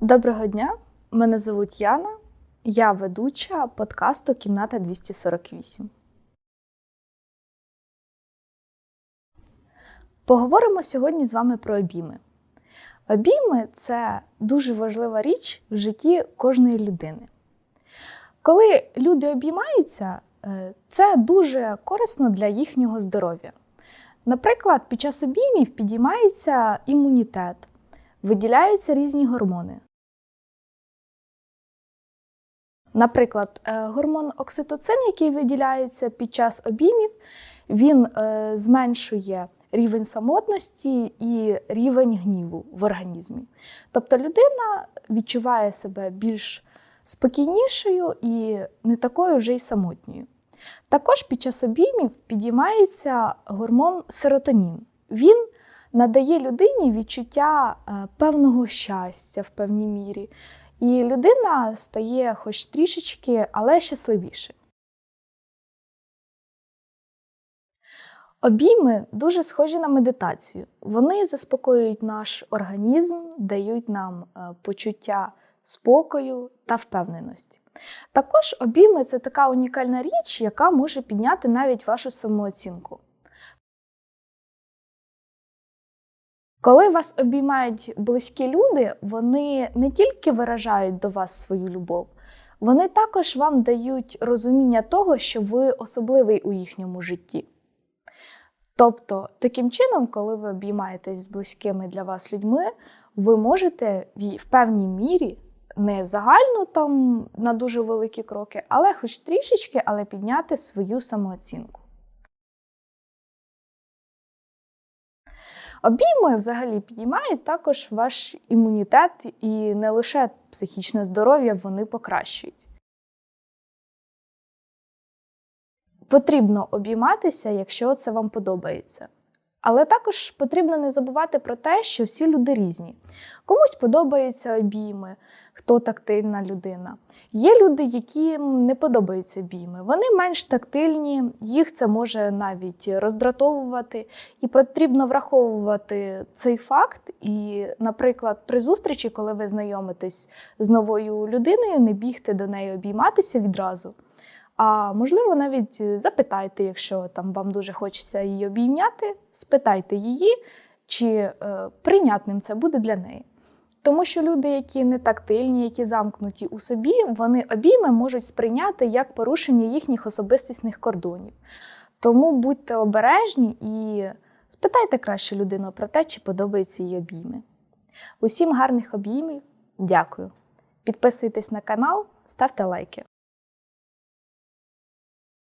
Доброго дня, мене звуть Яна. Я ведуча подкасту Кімната 248. Поговоримо сьогодні з вами про обійми. Обійми це дуже важлива річ в житті кожної людини. Коли люди обіймаються, е, це дуже корисно для їхнього здоров'я. Наприклад, під час обіймів підіймається імунітет, виділяються різні гормони. Наприклад, е, гормон окситоцин, який виділяється під час обіймів, він е, зменшує рівень самотності і рівень гніву в організмі. Тобто людина відчуває себе більш спокійнішою і не такою вже й самотньою. Також під час обіймів підіймається гормон серотонін. Він надає людині відчуття е, певного щастя в певній мірі. І людина стає хоч трішечки, але щасливіше. Обійми дуже схожі на медитацію. Вони заспокоюють наш організм, дають нам е, почуття спокою та впевненості. Також обійми це така унікальна річ, яка може підняти навіть вашу самооцінку. Коли вас обіймають близькі люди, вони не тільки виражають до вас свою любов, вони також вам дають розуміння того, що ви особливий у їхньому житті. Тобто, таким чином, коли ви обіймаєтесь з близькими для вас людьми, ви можете в певній мірі, не загально там на дуже великі кроки, але хоч трішечки, але підняти свою самооцінку. Обійми взагалі підіймають також ваш імунітет і не лише психічне здоров'я вони покращують. Потрібно обійматися, якщо це вам подобається. Але також потрібно не забувати про те, що всі люди різні. Комусь подобаються обійми, хто тактильна людина. Є люди, яким не подобаються обійми. Вони менш тактильні, їх це може навіть роздратовувати, і потрібно враховувати цей факт. І, наприклад, при зустрічі, коли ви знайомитесь з новою людиною, не бігти до неї обійматися відразу. А можливо, навіть запитайте, якщо там вам дуже хочеться її обійняти, спитайте її, чи е, прийнятним це буде для неї. Тому що люди, які не тактильні, які замкнуті у собі, вони обійми можуть сприйняти як порушення їхніх особистісних кордонів. Тому будьте обережні і спитайте краще людину про те, чи подобаються їй обійми. Усім гарних обіймів. Дякую. Підписуйтесь на канал, ставте лайки.